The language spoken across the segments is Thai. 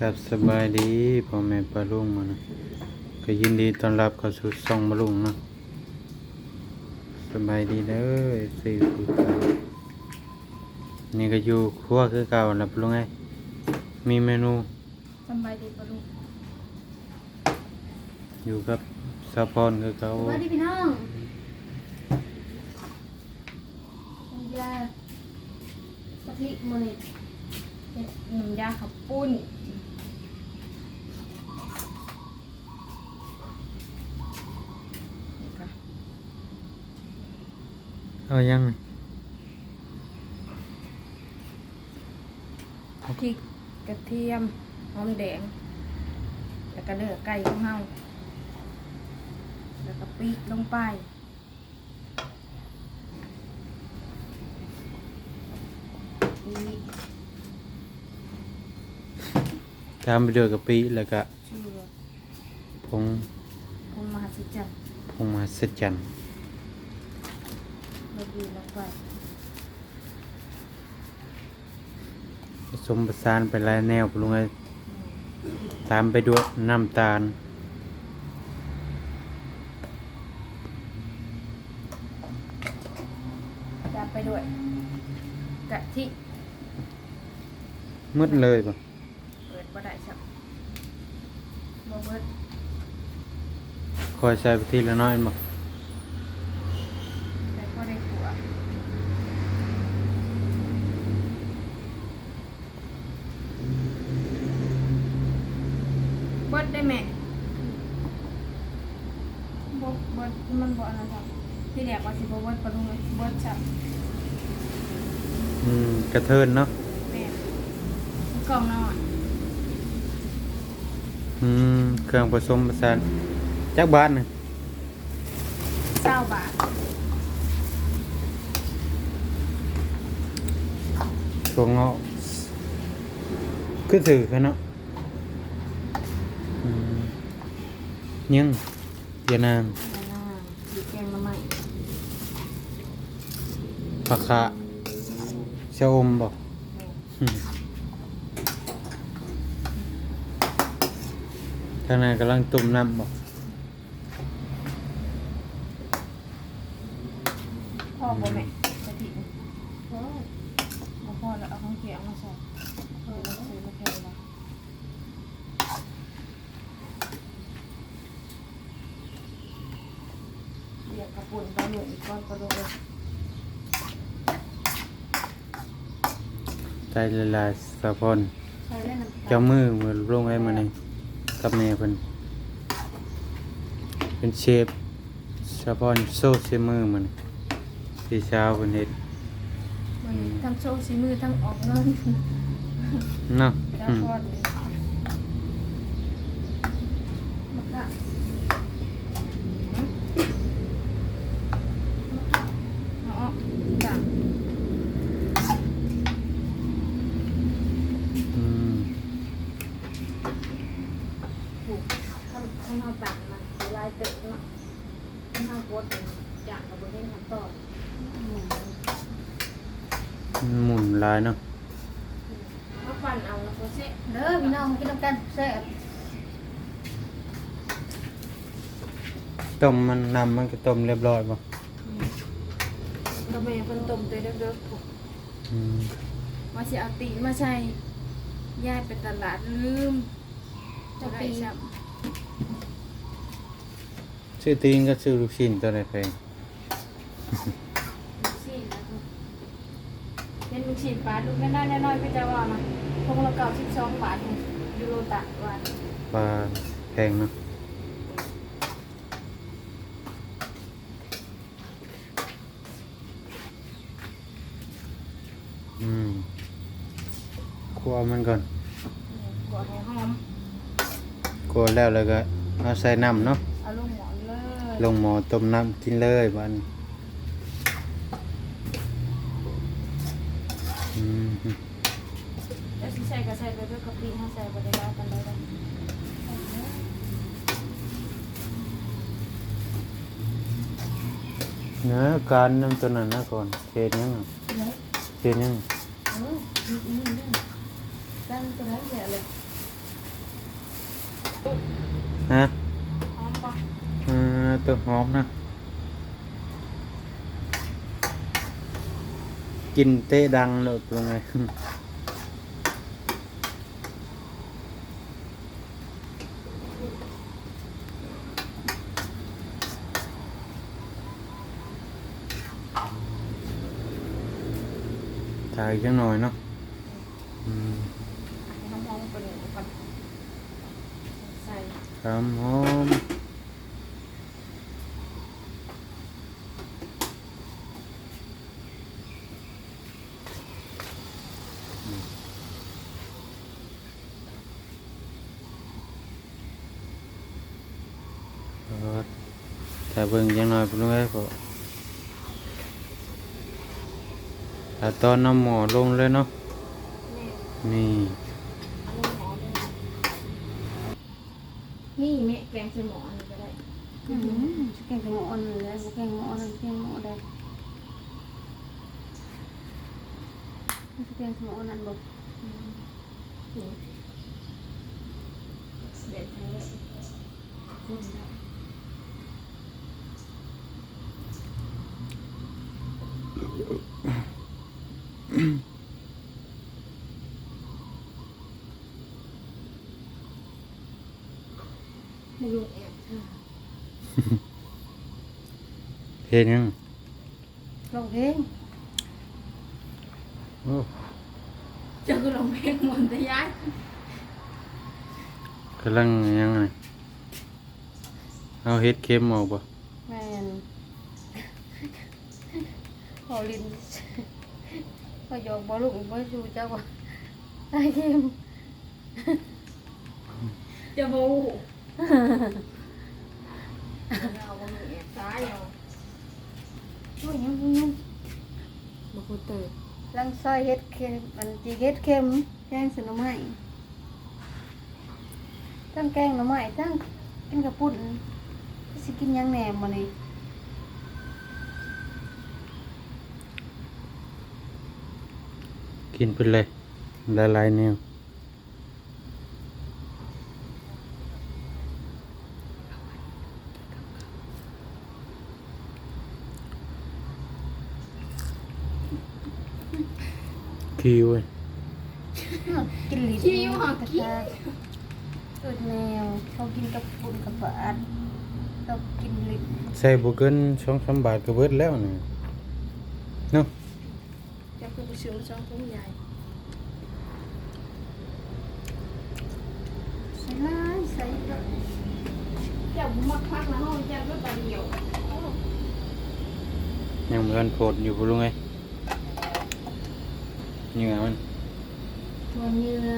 กับสบายดีพ่อแม่ปลาลุงมานะก็ยินดีต้อนรับเข้าสู่ช่องมาลุงเนาะสบายดีเด้อสี่คือเก่านี่ก็อยู่ครัวคือเก่าแล้วปะลุงไงมีเมนูสำบายดีปะลูกอยู่กับสะพรคือเก่าสวัสดีพี่น้องยาสติโมนิตน้ำยาขับปุ้น เอายังไงพริกกระเทียมหอมแดง แล้วก็เนื้อไก่ของเฮาแล้วก็ปีกลงไปนี่ตามไปเดือกกะปิแล้วก็ชื่อผง คงมหัศจรรย์ผงมหัศจร รย์ลงดีลงไปผสมประสานไปหลายแนวปะลุงไงตามไปด้วยน้ำตาลจับไปด้วยกะทิมืดเลยปะเปิดบ่ได้ครับบ่เบิดคอยใส่ไปทีละน้อยมา แต่ก็ได้ขัวเบิดได้แม่บ่เบิดมันบ่อันนั้นครับที่แรกว่า สิบ่เบิดปะลุงเลยเบิดครับอืมกระเทินเนาะแม่กล่องนอนอืมเครื่องผสมผสานจักบาทหนึง20บาทตัวเงาะคือถือกันเนาะอืมยังเยานางแล้วน่าสีแกงมาใหม่ ผักคะชะอมบอกแม่ข้างในกำลังตุ่มน้ำบอกพ่อบ่แม่กะทิพ่อบ่พอแล้วเอาของเขียงมาใส่เออแล้วซื้อมาแพงละเรียกกระปุ่นไปเหลืออีกก้อนกระโดดเลย ใจละลายสะพอนใส่เล่นน้ำตาลเจ้ามือมือลงไว้มานี่กับแม่เพิ่นเป็นเชฟสะพอนโซ่เชมือมันพี่เช้าเพิ่นเฮ็ดมันทั้งโชว์สีมือทั้งออกเงินเนาะแล้วอืม พอเลยมะขามหืมมะขามเอาออกจ้ะ อืม ปลูกข้างข้างนอกต่างมันสิลายเตะเนาะข้างนอกโคตรเป็นอย่างกับบนเล่นขั้นตอนอืม หมุนหลายเนาะ เอาฟันเอาแล้วก็เสะเด้อพี่น้องมากินน้ำกันแซ่บ ต้มมันนำมันก็ต้มเรียบร้อยบ่ก็แม่เพิ่นต้มตัวเด้อๆถูกอืมมาสิเอาตีนมาใส่ยายไปตลาดลืมจะไปซับซื้อตีนก็ซื้อลูกชิ้นตัวไหนแพงสิเป็นลูกชิ้นปลาลูกน้อยๆน้อยๆก็จะว่านะพวกเราเก่า12บาทนี่ยูโรตะวันปลาแพงเนาะอืมคั่วมันก่อน กดให้หอม คั่ว แล้วแล้วก็เอาใส่น้ำเนาะเอาลงหมอนเลยลงหม้อต้มน้ำกินเลยบ้านอืมแล้วสิใส่ก็ใส่ไปด้วยกะปิให้ใส่บ่ได้หลายปานใดดอกเนื้อการน้ำตัวนั้นนะก่อนเทยังอะเทยังเออนี่นี่นี่ตั้งตัวนั้นแหละเลย ฮะหอมปะเออตัวหอมนะ กินเตะดังเลยเป็นไงถ่ายจังหน่อยเนาะอืม น้ำหอมก่อนหนึ่งก่อนใส่ ครับหอมเออถ้าเบิ่งจังห หม้ออันนี้ก็ได้อืมแกงหมูอ่อนเลยแกงหมูอ่อนแกงหมูได้แกงหมูอ่อนนั่นบ่อืมนี่เด็ดเลยคนได้ไม่ยุ่งแอบค่ะ เฮ็ดยังลองเพลงโอ้เจะคือลงเพลงมนตะยายกำลังยังไงเอาเฮ็ดเค็มออกบ่แม่นพอลินพอยอกบ่ลูกบ่ชูเจ้าบ่ได้เข้มจะบูเอาบะหมี่แอบซ้ายเอา ช่วยยังยังบะคูเตอร์ลังซอยเฮ็ดเค็มมันจีเฮ็ดเค็มแกงสนไม้ตั้งแกงหน่อไม้ตั้งกินกระปุ่นสิกินหยังแหนมมื้อนี้กินไปเลยหลายๆแนว คิวเว้ยกินลิ้นคิวหาคิวเกิดแนวเขากินกับปุ่นกับฝาดเรากินลิ้นใส่บ่เกิน2-3บาทก็เบิดแล้วนี่เนาะจะคือไปซื้อมาช่องทุ่งใหญ่ใส่ลายใส่ดอกเจ้าบุมักพักนะห้องเจ้าก็ตาเดียวยังบ่ทันโพดอยู่บ่รู้ไง เหงื่อมันตัวเนื้อ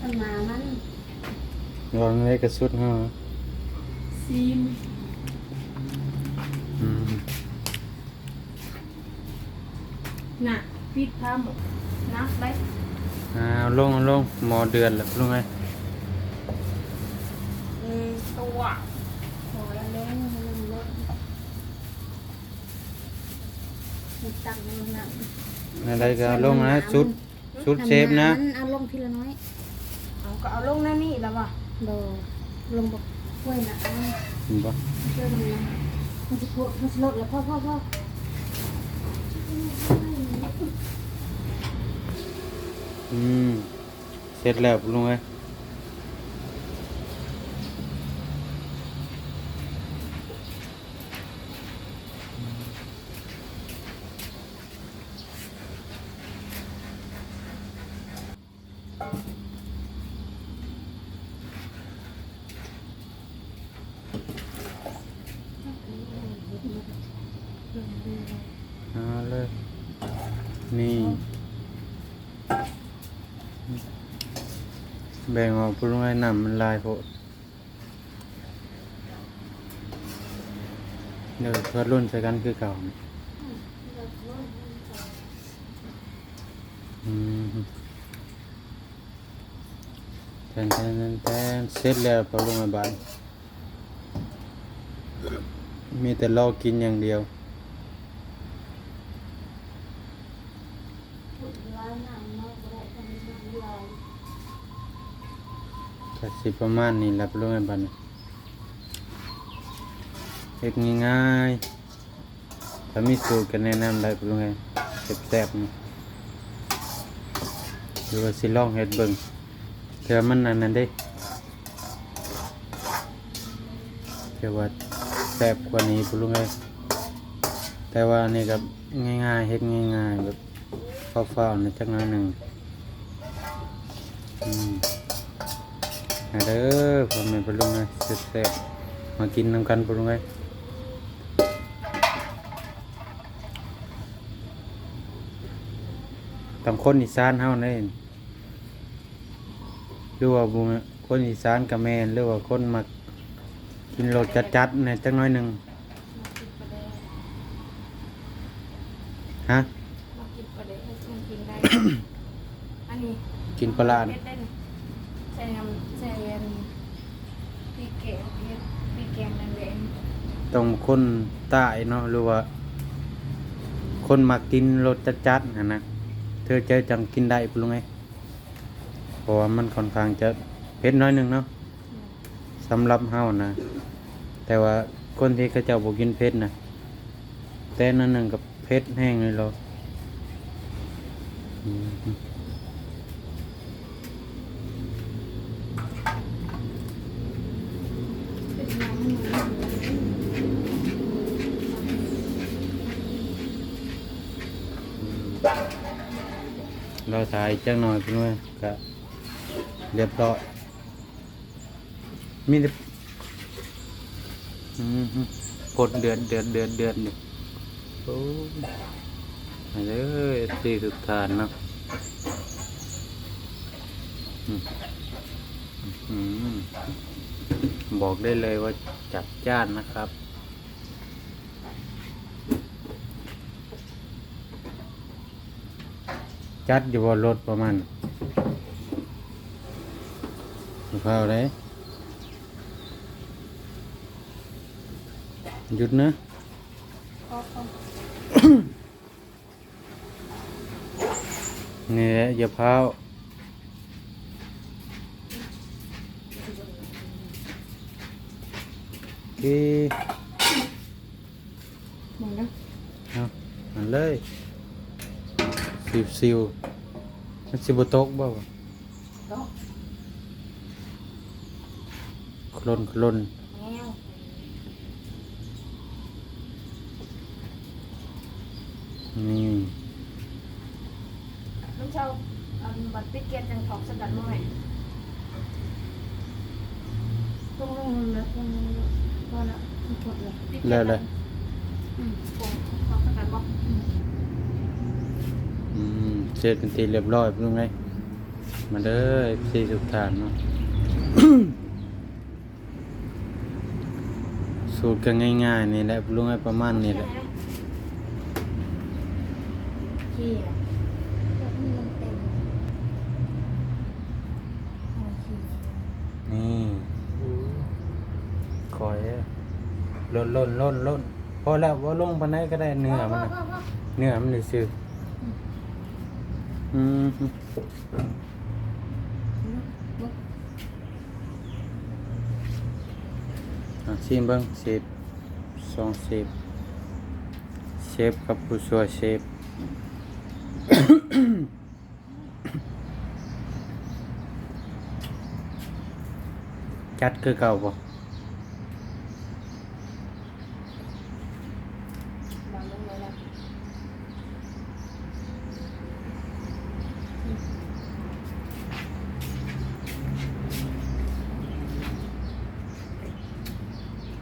ต้นหนามันวางไว้กระสุดเฮาซีมอืมน่ะปิดผ้าหมดนับไปอ่าเอาลงเอาลงหมอเดือนแล้วรู้ไงอืมตัวพอแล้วเล้งมันลดมันตักมันหนัก อะไรก็เอาลงนะชุดชุดเชฟนะเอาลงทีละน้อยเอาก็เอาลงนั่นนี่แล้วว่ะโดลงบอกกล้วยนะเอาเห็นปะเชื่อมันนะมันจะพวกมันจะลดแล้วพ่อพ่อพ่ออืมเสร็จแล้วลุงไงเอาเลย นี่ แบ่งออกพุ่งไว้น้ำมันลายโพดเดี๋ยวเพื่อรุ่นใส่กันคือเก่าอืมแทนแทนแทนเสร็จแล้วพอลงมาบานมีแต่รอกินอย่างเดียว ลายหนังมา ก็สิประมาณนี้แหละปะลุงไอ้บัดนี้เฮ็ดง่ายๆถ้ามีสูตรก็แนะนำได้ปะลุงไอ้แซ่บๆนี่หรือว่าสิลองเฮ็ดเบิ่งเทื่อมันอันนั้นเด้เทื่อว่าแซ่บกว่านี้ปะลุงไอ้แต่ว่านี่ก็ง่ายๆเฮ็ดง่ายๆแบบเฝ้าๆในจักหน่อยหนึ่งอืม มาเด้อพ่อแม่ปลุงไงแซ่บๆมากินนำกันปลุงไงตำคนอีสานเฮาเด้หรือว่าบุงคนอีสานกับแม่นหรือว่าคนมักกินรสจัดๆเนี่ยจักหน้อยหนึงกินปลาแดกฮะมากินปลาแดกให้กินกินได้ อันนี้กินปลาร้าเม็ดได้ นำใส่อันปีแกงเฮ็ดปีแกงนั่นแหละต้องคนใต้เนาะหรือว่า คนมักกินรสจัดๆนะนะเธอเจอจังกินได้ปลุงไงเพราะว่ามันค่อนข้างจะเผ็ดน้อยหนึงเนาะสำหรับเฮานะ แต่ว่าคนที่เขาเจ้าบ่กินเผ็ดนะแต่นั่นหนึ่งกับเผ็ดแห้งเลยเหราอืม เป็นน้ำมัน เราถ่ายจังหน่อยเพื่อนก็เรียบร้อยมีแต่อืมกดเดือนเดือนเดือนเดือนนี่โอ้ยเลยสี่สุดทานเนาะบอกได้เลยว่าจัดจ้านนะครับ จัดอยู่บนรถประมาณเฝ้าเลยหยุดนะก็ก็นี่แหละอย่าเผาโอเคหมดแล้วเอามันเลย สิวสิวมันสิบตกบ่วะก็คลนคลนแมวนี่ลูกเช้าอันบัตรปิกเก็ตจังของสกัดมาไหมลงลงเลยลงลงเลยพอละหมดเลยปิกเก็ตแล้วเลยอืมของของสกัดบอกอืมอืม เสร็จเป็นทีเรียบร้อยเป็นไงมาเด้อสี่สุดฐานเนาะสูตรก็ง่ายๆนี่แหละลุงให้ประมาณนี้แหละขี้อะมันเต็มเอาขี้นี่คอยเด้อล่นล่นล่นล่นพอแล้วว่าลงปานไหนก็ได้เนื้อมันน่ะเนื้อมันเลยซื้อ อืมชิมเบิ้งสิบสองสิบเชฟกับผู้ช่วยเชฟจัดคือเก่าบ่ วางลงเลยแล้ว อือหือ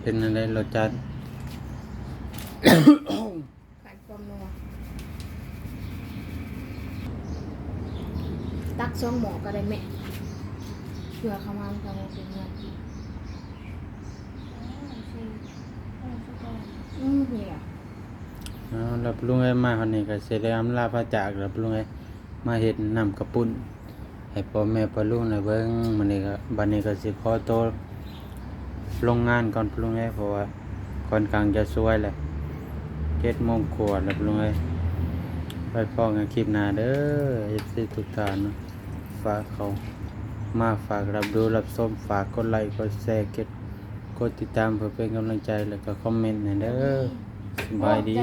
เป็นอะไรรสจัดขาดความนัวตักซองหมอก็ได้แม่เผื่อเขามาทำเป็นเงินอืมนี่อะเอาแล้วลุงไอ้มาคนนี้ก็เสร็จแล้วอำลาพระจากแล้วลุงไอ้มาเฮ็ดน้ำกระปุ้น ให้พ่อแม่พ่อลุงได้เบิ่งมื้อนี้ก็บัดนี้ก็สิขอโตัวลงงานก่อนลุงไอ้เพราะว่าค่อนข้างจะสวยแหละ7โมงกว่าแล้วลุงไอ้ไปพ้อกันคลิปหน้าเด้อ FC ทุกท่านนะฝากเขามาฝากรับดูรับชมฝากกดไลค์กดแชร์กดกดติดตามเพื่อเป็นกำลังใจแล้วก็คอมเมนต์ให้เด้อสบายดี